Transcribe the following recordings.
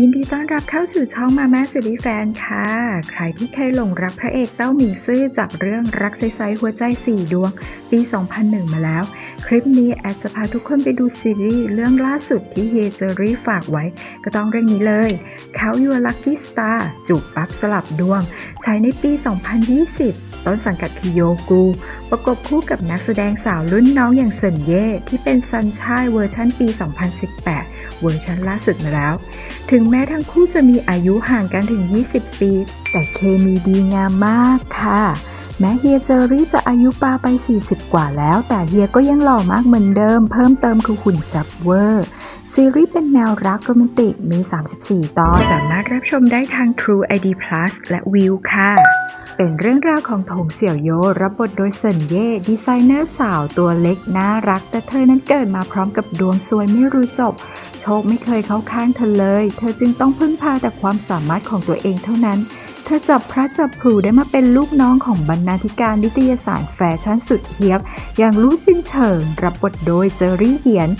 ยินดีต้อนรับเข้าสู่ช่องมาม่าซีรีส์แฟนค่ะ ใครที่เคยหลงรักพระเอกเต้าหมิงซื่อจากเรื่องรักใสๆหัวใจสี่ดวง ปี 2001 มาแล้ว คลิปนี้แอดจะพาทุกคนไปดูซีรีส์เรื่องล่าสุดที่เฮเจอรี่ฝากไว้ ก็ต้องเรื่องนี้เลย เขายูลักกี้สตาร์จูบปั๊บสลับดวงฉายในปี 2020 ต้นสังกัดคือโยกูประกบคู่กับนักแสดงสาวรุ่นน้องอย่างเซินเย่ที่เป็นซันชายเวอร์ชันปี 2018 เวอร์ชันล่าสุดมาแล้ว ถึงแม้ทั้งคู่จะมีอายุห่างกันถึง 20 ปี แต่เคมีดีงามมากค่ะ แม้เฮียเจอรี่จะอายุปาไป 40 กว่าแล้ว แต่เฮียก็ยังหล่อมากเหมือนเดิม เพิ่มเติมคือหุ่นแซ่บเวอร์ซีรีส์เป็นแนวรักโรแมนติก มี 34 ตอน สามารถรับชมได้ทาง True ID Plus และวิวค่ะ เป็นเรื่องราวของถงเสี่ยวโยรับบทโดยเซินเย่ดีไซเนอร์สาวตัวเล็กน่ารัก แต่เธอนั้นเกิดมาพร้อมกับดวงซวยไม่รู้จบ โชคไม่เคยเข้าข้างเธอเลย เธอจึงต้องพึ่งพาแต่ความสามารถของตัวเองเท่านั้น เธอจับพระจับผลูได้มาเป็นลูกน้องของบรรณาธิการนิตยสารแฟชั่นสุดเฮียบ อย่างรู้สินเฉิง รับบทโดยเจอรี่เหียน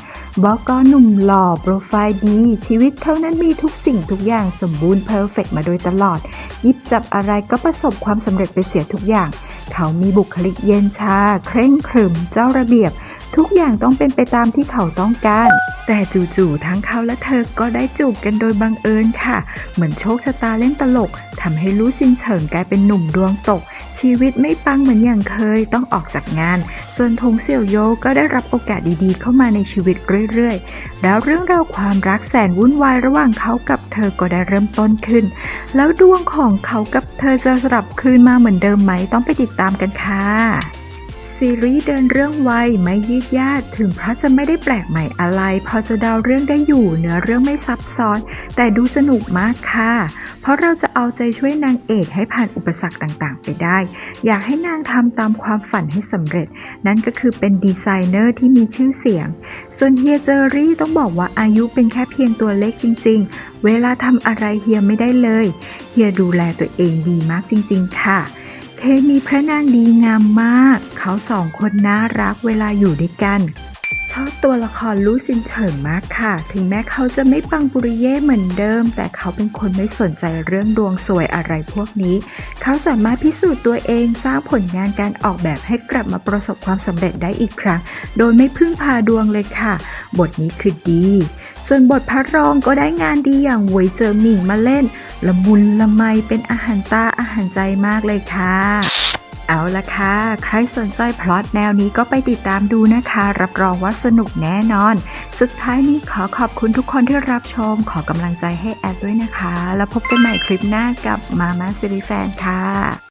บอกอหนุ่มหล่อโปรไฟล์ดี ชีวิตเขานั้นมีทุกสิ่งทุกอย่างสมบูรณ์เพอร์เฟกมาโดยตลอด ยิบจับอะไรก็ประสบความสำเร็จไปเสียทุกอย่าง เขามีบุคลิกเย็นชา เคร่งครึม เจ้าระเบียบ ทุกอย่างต้องเป็นไปตามที่เขาต้องการ แต่จู่ๆทั้งเขาและเธอก็ได้จูบกันโดยบังเอิญค่ะ เหมือนโชคชะตาเล่นตลกทำให้รู้ซินเฉิงกลายเป็นหนุ่มดวงตก ชีวิตไม่ปังเหมือนอย่างเคยต้องออกจากงาน ส่วนทงเสี่ยวโยก็ได้รับโอกาสดีๆ เข้ามาในชีวิตเรื่อยๆ แล้วเรื่องราวความรักแสนวุ่นวายระหว่างเขากับเธอก็ได้เริ่มต้นขึ้น แล้วดวงของเขากับเธอจะสลับคืนมาเหมือนเดิมไหมต้องไปติดตามกันค่ะ ซีรีส์เดินเรื่องไวไม่ยืดยาดถึงเพราะจะไม่ได้แปลกใหม่อะไร พอจะเดาเรื่องได้อยู่เนื้อเรื่องไม่ซับซ้อน แต่ดูสนุกมากค่ะ เพราะเราจะเอาใจช่วยนางเอกให้ผ่านอุปสรรคต่างๆ ไปได้ อยากให้นางทำตามความฝันให้สำเร็จ นั่นก็คือเป็นดีไซเนอร์ที่มีชื่อเสียง ส่วนเฮียเจอรี่ต้องบอกว่าอายุเป็นแค่เพียงตัวเลขจริง ๆ เวลาทำอะไรเฮียไม่ได้เลย เฮียดูแลตัวเองดีมากจริง ๆ ค่ะ คมีพระนางดีงามมาก เขาสองคนน่ารักเวลาอยู่ด้วยกัน ชอบตัวละครลู่ซินเฉิงมากค่ะ ถึงแม้เขาจะไม่ปังปุริเย่เหมือนเดิม แต่เขาเป็นคนไม่สนใจเรื่องดวงสวยอะไรพวกนี้ เขาสามารถพิสูจน์ตัวเองสร้างผลงานการออกแบบให้กลับมาประสบความสำเร็จได้อีกครั้ง โดยไม่พึ่งพาดวงเลยค่ะ บทนี้คือดี ส่วนบทพระรองก็ได้งานดีอย่างหวยเจอหมิงมาเล่น ละมุนละไมเป็นอาหารตาอาหารใจมากเลยค่ะ เอาละค่ะ ใครสนใจพล็อตแนวนี้ก็ไปติดตามดูนะคะ รับรองว่าสนุกแน่นอน สุดท้ายนี้ขอขอบคุณทุกคนที่รับชม ขอกำลังใจให้แอดด้วยนะคะ แล้วพบกันใหม่คลิปหน้ากับมาม่าซีรีแฟนค่ะ